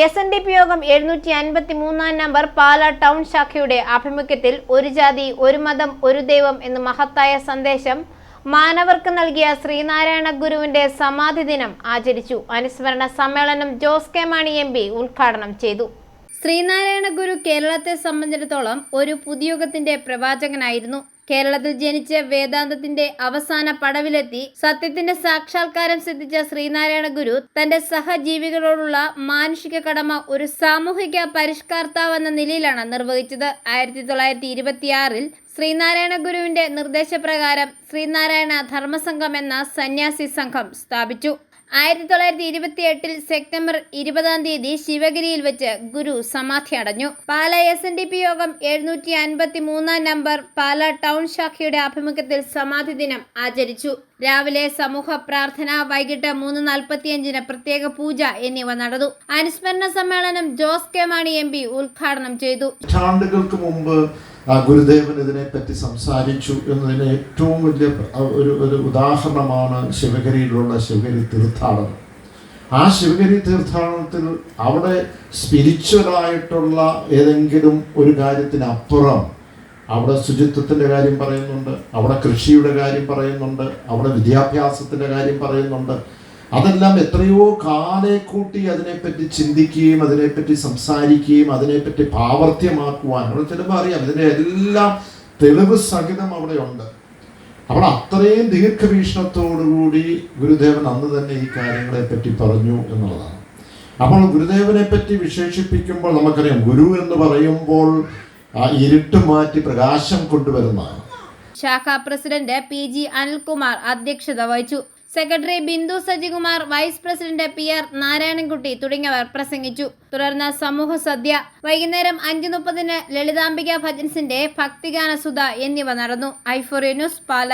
S N D P യോഗം എഴുന്നൂറ്റി അൻപത്തി മൂന്നാം നമ്പർ പാല ടൗൺ ശാഖയുടെ ആഭിമുഖ്യത്തിൽ ഒരു ജാതി ഒരു മതം ഒരു ദൈവം എന്ന മഹത്തായ സന്ദേശം മാനവർക്ക് നൽകിയ ശ്രീനാരായണ ഗുരുവിന്റെ സമാധി ദിനം ആചരിച്ചു. അനുസ്മരണ സമ്മേളനം Jose K Mani M P ഉദ്ഘാടനം ചെയ്തു. ശ്രീനാരായണ ഗുരു കേരളത്തെ സംബന്ധിച്ചിടത്തോളം ഒരു പുതിയുഗത്തിന്റെ പ്രവാചകനായിരുന്നു. കേരളത്തിൽ ജനിച്ച വേദാന്തത്തിന്റെ അവസാന പടവിലെത്തി സത്യത്തിന്റെ സാക്ഷാത്കാരം സിദ്ധിച്ച ശ്രീനാരായണ ഗുരു തന്റെ സഹജീവികളോടുള്ള മാനുഷിക കടമ ഒരു സാമൂഹിക പരിഷ്കർത്താവ് എന്ന നിലയിലാണ് നിർവഹിച്ചത്. ആയിരത്തി തൊള്ളായിരത്തി ഇരുപത്തിയാറിൽ ശ്രീനാരായണ ഗുരുവിന്റെ നിർദ്ദേശപ്രകാരം ശ്രീനാരായണ ധർമ്മസംഘം എന്ന സന്യാസി സംഘം സ്ഥാപിച്ചു. ആയിരത്തി തൊള്ളായിരത്തി ഇരുപത്തി എട്ടിൽ സെപ്റ്റംബർ ഇരുപതാം തീയതി ശിവഗിരിയിൽ വെച്ച് ഗുരു സമാധി അടഞ്ഞു. Pala S N D P യോഗം എഴുന്നൂറ്റി അൻപത്തി മൂന്നാം നമ്പർ പാല ടൗൺ ശാഖയുടെ ആഭിമുഖ്യത്തിൽ സമാധി ദിനം ആചരിച്ചു. രാവിലെ സമൂഹ പ്രാർത്ഥന വൈകിട്ട് മൂന്ന് നാൽപ്പത്തിയഞ്ചിന് പ്രത്യേക പൂജ എന്നിവ നടന്നു. അനുസ്മരണ സമ്മേളനം Jose K Mani M P ഉദ്ഘാടനം ചെയ്തു. നൂറ്റാണ്ടുകൾക്ക് മുമ്പ് ഗുരുദേവൻ ഇതിനെ പറ്റി സംസാരിച്ചു എന്നതിന് ഏറ്റവും വലിയ ഒരു ഒരു ഉദാഹരണമാണ് ശിവഗിരിയിലുള്ള ശിവഗിരി തീർത്ഥാടനം. ആ ശിവഗിരി തീർത്ഥാടനത്തിൽ അവിടെ സ്പിരിച്വലായിട്ടുള്ള ഏതെങ്കിലും ഒരു കാര്യത്തിനപ്പുറം അവിടെ ശുചിത്വത്തിന്റെ കാര്യം പറയുന്നുണ്ട് അവിടെ കൃഷിയുടെ കാര്യം പറയുന്നുണ്ട് അവിടെ വിദ്യാഭ്യാസത്തിന്റെ കാര്യം പറയുന്നുണ്ട്. അതെല്ലാം എത്രയോ കാലെ കൂട്ടി അതിനെപ്പറ്റി ചിന്തിക്കുകയും അതിനെപ്പറ്റി സംസാരിക്കുകയും അതിനെപ്പറ്റി പ്രാവർത്തിയമാക്കുവാൻ അവിടെ ചിലപ്പോൾ അറിയാം ഇതിന്റെ എല്ലാം തെളിവ് സഹിതം അവിടെ ഉണ്ട്. അവിടെ അത്രയും ദീർഘവീക്ഷണത്തോടുകൂടി ഗുരുദേവൻ അന്ന് തന്നെ ഈ കാര്യങ്ങളെപ്പറ്റി പറഞ്ഞു എന്നുള്ളതാണ്. അപ്പോൾ ഗുരുദേവനെ പറ്റി വിശേഷിപ്പിക്കുമ്പോൾ നമുക്കറിയാം ഗുരു എന്ന് പറയുമ്പോൾ ആ ഇരുട്ട് മാറ്റി പ്രകാശം കൊണ്ടുവരുന്നതാണ്. ശാഖാ പ്രസിഡന്റ് പി ജി അനിൽകുമാർ അധ്യക്ഷത വഹിച്ചു. Secretary Bindu Sajikumar vice president P R Narayanankutty തുടങ്ങിയവർ പ്രസംഗിച്ചു. തുടർന്ന് സമൂഹ സദ്യ വൈകുന്നേരം അഞ്ചു മുപ്പതിന് ലളിതാംബിക ഭജൻസിന്റെ ഭക്തിഗാന സുധ എന്നിവ നടന്നു. ഐഫോറിയ ന്യൂസ് പാല.